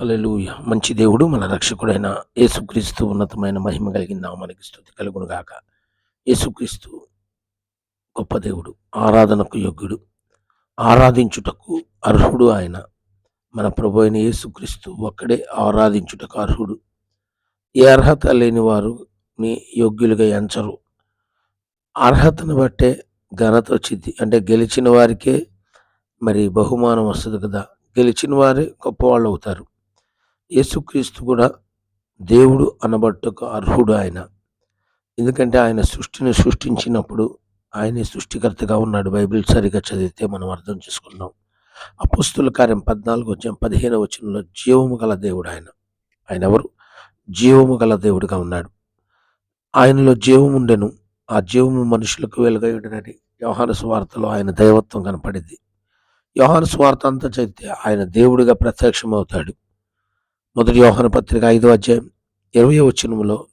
హల్లెలూయా. మంచి దేవుడు మన రక్షకుడైన యేసుక్రీస్తు ఉన్నతమైన మహిమ కలిగిన మనకి స్థుతి కలుగునుగాక. యేసుక్రీస్తు గొప్ప దేవుడు ఆరాధనకు యోగ్యుడు ఆరాధించుటకు అర్హుడు ఆయన. మన ప్రభు అయిన యేసుక్రీస్తు ఒక్కడే ఆరాధించుటకు అర్హుడు. ఏ అర్హత లేని వారిని యోగ్యులుగా ఎంచరు. అర్హతను బట్టే ఘనత వచ్చింది. అంటే గెలిచిన వారికే మరి బహుమానం వస్తుంది కదా. గెలిచిన వారే గొప్పవాళ్ళు అవుతారు. యేసుక్రీస్తు కూడా దేవుడు అనబట్టకు అర్హుడు ఆయన ఎందుకంటే ఆయన సృష్టిని సృష్టించినప్పుడు ఆయనే సృష్టికర్తగా ఉన్నాడు. బైబిల్ సరిగా చదివితే మనం అర్థం చేసుకున్నాం అపుస్తుల కార్యం పద్నాలుగు వచ్చిన పదిహేను వచనంలో జీవము గల దేవుడు ఆయన ఆయన ఎవరు? జీవము గల దేవుడుగా ఉన్నాడు. ఆయనలో జీవం ఉండెను. ఆ జీవము మనుషులకు వెలుగై వ్యవహార స్వార్థలో ఆయన దైవత్వం కనపడింది. వ్యవహార స్వార్థ అంతా చదివితే ఆయన దేవుడిగా ప్రత్యక్షమవుతాడు. మొదటి యోహన పత్రిక ఐదో అధ్యాయం ఇరవై వచనములో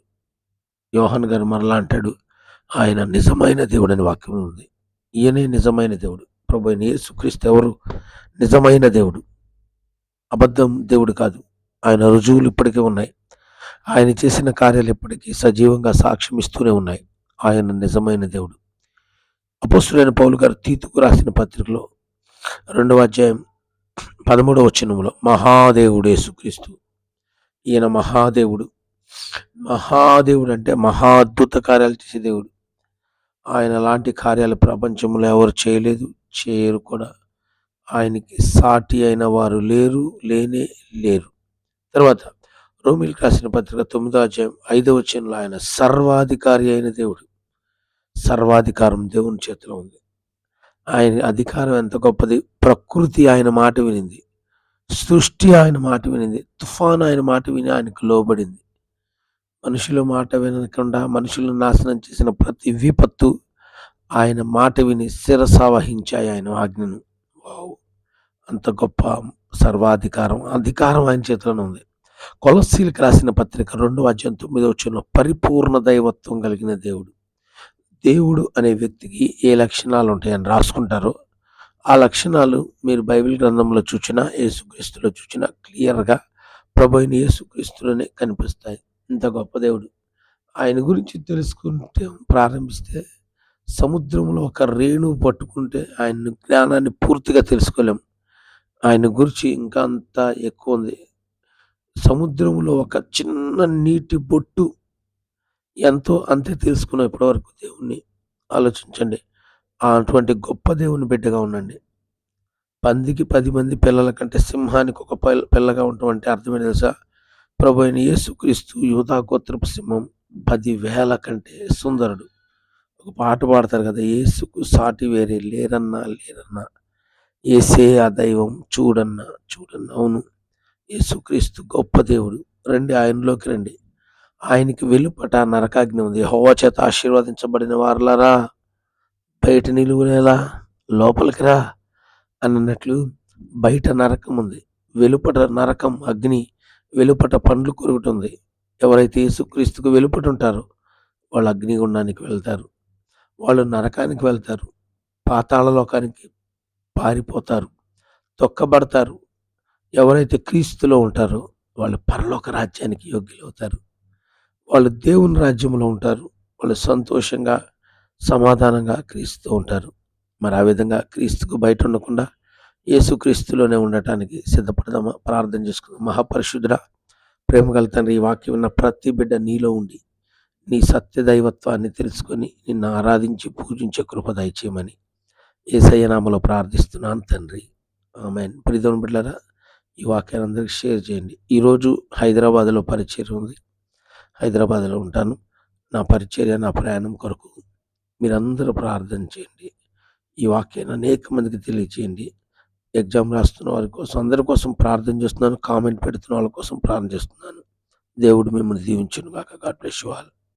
యోహన్ గారు మరలా అంటాడు ఆయన నిజమైన దేవుడు అని వాక్యం ఉంది. ఈయనే నిజమైన దేవుడు. ప్రభు అయిన యేసుక్రీస్తు ఎవరు? నిజమైన దేవుడు. అబద్ధం దేవుడు కాదు. ఆయన రుజువులు ఇప్పటికీ ఉన్నాయి. ఆయన చేసిన కార్యాలు ఇప్పటికీ సజీవంగా సాక్ష్యం ఇస్తూనే ఉన్నాయి. ఆయన నిజమైన దేవుడు. అపోస్తుడైన పౌలు గారు తీతుకు రాసిన పత్రికలో రెండవ అధ్యాయం పదమూడవ వచనంలో మహాదేవుడు యేసుక్రీస్తు ఈయన మహాదేవుడు. మహాదేవుడు అంటే మహా అద్భుత కార్యాలు చేసే దేవుడు. ఆయన లాంటి కార్యాలు ప్రపంచంలో ఎవరు చేయలేదు చేయరు కూడా. ఆయనకి సాటి అయిన వారు లేరు లేనే లేరు. తర్వాత రోమిల్ రాసిన పత్రిక తొమ్మిదో అధ్యాయం ఐదవ వచనంలో ఆయన సర్వాధికారి అయిన దేవుడు. సర్వాధికారం దేవుని చేతిలో ఉంది. ఆయన అధికారం ఎంత గొప్పది? ప్రకృతి ఆయన మాట వినింది. సృష్టి ఆయన మాట వినింది. తుఫాన్ ఆయన మాట విని ఆయనకు లోబడింది. మనుషుల మాట వినకుండా మనుషులను నాశనం చేసిన ప్రతి విపత్తు ఆయన మాట విని శిరస వహించాయి ఆయన ఆజ్ఞను. వావు! అంత గొప్ప సర్వాధికారం అధికారం ఆయన చేతిలోనే ఉంది. కొలసీలకు రాసిన పత్రిక రెండు అధ్యాయం తొమ్మిదో వచ్చిన పరిపూర్ణ దైవత్వం కలిగిన దేవుడు. దేవుడు అనే వ్యక్తికి ఏ లక్షణాలు ఉంటాయని రాసుకుంటారో ఆ లక్షణాలు మీరు బైబిల్ గ్రంథంలో చూచినా యేసుక్రీస్తులో చూచినా క్లియర్గా ప్రభుని యేసుక్రీస్తులోనే కనిపిస్తాయి. ఇంత గొప్ప దేవుడు. ఆయన గురించి తెలుసుకుంటే ప్రారంభిస్తే సముద్రంలో ఒక రేణువు పట్టుకుంటే ఆయన జ్ఞానాన్ని పూర్తిగా తెలుసుకోలేం. ఆయన గురించి ఇంకా అంత ఎక్కువ ఉంది. సముద్రంలో ఒక చిన్న నీటి బొట్టు ఎంతో అంతే తెలుసుకున్నాం ఇప్పటివరకు దేవుణ్ణి. ఆలోచించండి. అటువంటి గొప్ప దేవుని బిడ్డగా ఉండండి. పందికి పది మంది పిల్లల కంటే సింహానికి ఒక పిల్లగా ఉండటం అంటే అర్థమే తెలుసా? ప్రభు అయిన యేసుక్రీస్తు యూదా గోత్రపు సింహం పది వేల కంటే సుందరుడు. ఒక పాట పాడతారు కదా యేసుకు సాటి వేరే లేరన్నా లేరన్నా. ఏసే ఆ దైవం చూడన్నా చూడన్నా. అవును యేసుక్రీస్తు గొప్ప దేవుడు. రండి ఆయనలోకి రండి. ఆయనకి వెలుపట నరకాగ్ని ఉంది. హోవా చేత ఆశీర్వదించబడిన వారులరా బయట నిలువునేలా లోపలికి రా అన్నట్లు బయట నరకం ఉంది. వెలుపట నరకం అగ్ని వెలుపట పండ్లు కొరుకుతుంది. ఎవరైతే యేసుక్రీస్తుకు వెలుపట ఉంటారో వాళ్ళు అగ్నిగుండానికి వెళ్తారు. వాళ్ళు నరకానికి వెళ్తారు. పాతాళ లోకానికి పారిపోతారు. తొక్కబడతారు. ఎవరైతే క్రీస్తులో ఉంటారో వాళ్ళు పరలోక రాజ్యానికి యోగ్యులవుతారు. వాళ్ళు దేవుని రాజ్యంలో ఉంటారు. వాళ్ళు సంతోషంగా సమాధానంగా క్రీస్తూ ఉంటారు. మరి ఆ విధంగా క్రీస్తుకు బయట ఉండకుండా యేసుక్రీస్తులోనే ఉండటానికి సిద్ధపడదామా ప్రార్థన చేసుకుందాం. మహాపరిశుద్ధుడ ప్రేమ గల తండ్రి ఈ వాక్యం ఉన్న ప్రతి బిడ్డ నీలో ఉండి నీ సత్య దైవత్వాన్ని తెలుసుకొని నిన్ను ఆరాధించి పూజించే కృప దయచేయమని ఏసయ్యనామలో ప్రార్థిస్తున్నాను తండ్రి. ఆమె ప్రిధం బిడ్డరా ఈ వాక్యాన్ని అందరికి షేర్ చేయండి. ఈరోజు హైదరాబాద్లో పరిచయం ఉంది. హైదరాబాద్లో ఉంటాను. నా పరిచర్య నా ప్రయాణం కొరకు మీరందరూ ప్రార్థన చేయండి. ఈ వాక్యాన్ని అనేక మందికి తెలియచేయండి. ఎగ్జామ్ రాస్తున్న వారి కోసం అందరి కోసం ప్రార్థన చేస్తున్నాను. కామెంట్ పెడుతున్న వాళ్ళ కోసం ప్రార్థన చేస్తున్నాను. దేవుడు మిమ్మల్ని దీవించును కాక గాడ్ బ్లెస్ యు ఆల్.